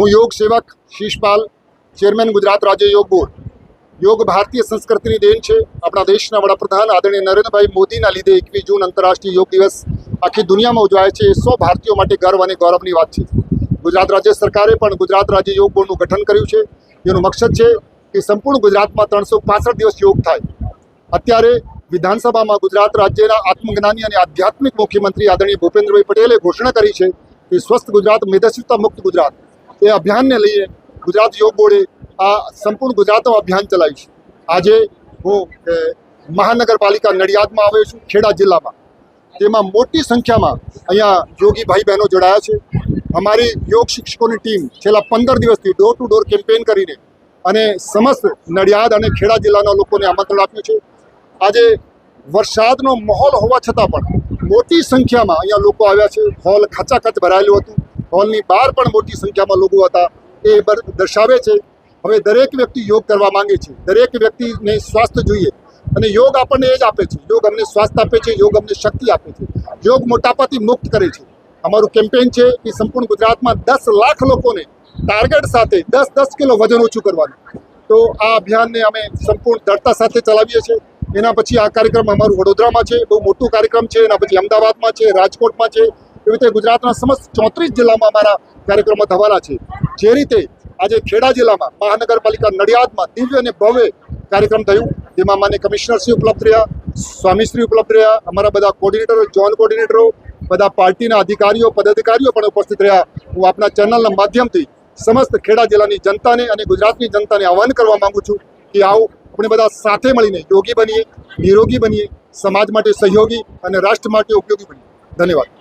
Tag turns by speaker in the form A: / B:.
A: હું યોગ સેવક શીશપાલ ચેરમેન ગુજરાત રાજ્ય યોગ બોર્ડ. યોગ ભારતીય સંસ્કૃતિની દેન છે. આપણા દેશના વડાપ્રધાન આદરણીય નરેન્દ્રભાઈ મોદીના લીધે એકવીસ જૂન આંતરરાષ્ટ્રીય યોગ દિવસ આખી દુનિયામાં ઉજવાય છે. એ સો ભારતીયો માટે ગર્વ અને ગૌરવની વાત છે. ગુજરાત રાજ્ય સરકારે પણ ગુજરાત રાજ્ય યોગ બોર્ડનું ગઠન કર્યું છે. જેનું મકસદ છે કે સંપૂર્ણ ગુજરાતમાં ત્રણસો દિવસ યોગ થાય. અત્યારે વિધાનસભામાં ગુજરાત રાજ્યના આત્મજ્ઞાની અને આધ્યાત્મિક મુખ્યમંત્રી આદરણીય ભૂપેન્દ્રભાઈ પટેલે ઘોષણા કરી છે કે સ્વસ્થ ગુજરાત, મેદસ્વીતા મુક્ત ગુજરાત. એ અભિયાનને લઈને ગુજરાત યોગ બોર્ડે આ સંપૂર્ણ ગુજરાતમાં અભિયાન ચલાવ્યું છે. આજે હું મહાનગરપાલિકા નડિયાદમાં આવ્યો છું, ખેડા જિલ્લામાં. તેમાં મોટી સંખ્યામાં અહીંયા યોગી ભાઈ બહેનો જોડાયા છે. અમારી યોગ શિક્ષકોની ટીમ છેલ્લા પંદર દિવસથી ડોર ટુ ડોર કેમ્પેન કરીને અને સમસ્ત નડિયાદ અને ખેડા જિલ્લાના લોકોને આમંત્રણ આપ્યું છે. આજે વરસાદનો માહોલ હોવા છતાં પણ મોટી સંખ્યામાં અહીંયા લોકો આવ્યા છે. હોલ ખચાખચ ભરાયેલું હતું. હોલની બહાર પણ મોટી સંખ્યામાં લોકો હતા. એ દર્શાવે છે, હવે દરેક વ્યક્તિ યોગ કરવા માંગે છે. દરેક વ્યક્તિને સ્વાસ્થ્ય જોઈએ. અને યોગ આપણને એ જ આપે છે. યોગ અમને સ્વાસ્થ્ય આપે છે, યોગ અમને શક્તિ આપે છે. યોગ મોટાપાથી મુક્ત કરે છે. અમારું કેમ્પેન છે કે સંપૂર્ણ ગુજરાતમાં દસ લાખ લોકોને ટાર્ગેટ સાથે દસ દસ કિલો વજન ઓછું કરવાનું. તો આ અભિયાનને અમે સંપૂર્ણ દળતા સાથે ચલાવીએ છીએ. એના પછી આ કાર્યક્રમ અમારું વડોદરામાં છે. બહુ મોટું કાર્યક્રમ છે. એના પછી અમદાવાદમાં છે, રાજકોટમાં છે. એવી રીતે ગુજરાતના સમસ્ત ચોત્રીસ જિલ્લામાં અમારા કાર્યક્રમો થવાના છે. જે રીતે આજે ખેડા જિલ્લામાં મહાનગરપાલિકા નડિયાદમાં દિવ્ય અને ભવ્ય કાર્યક્રમ થયું, જેમાં માન્ય કમિશનરશ્રી ઉપલબ્ધ રહ્યા સ્વામીશ્રી ઉપલબ્ધ રહ્યા, અમારા બધા કોર્ડિનેટરો જોન કોર્ડિનેટરો બધા પાર્ટીના અધિકારીઓ, પદાધિકારીઓ પણ ઉપસ્થિત રહ્યા. હું આપના ચેનલના માધ્યમથી સમસ્ત ખેડા જિલ્લાની જનતાને અને ગુજરાતની જનતાને આહવાન કરવા માંગુ છું કે આવો આપણે બધા સાથે મળીને યોગી બનીએ, નિરોગી બનીએ, સમાજ માટે સહયોગી અને રાષ્ટ્ર માટે ઉપયોગી બનીએ. ધન્યવાદ.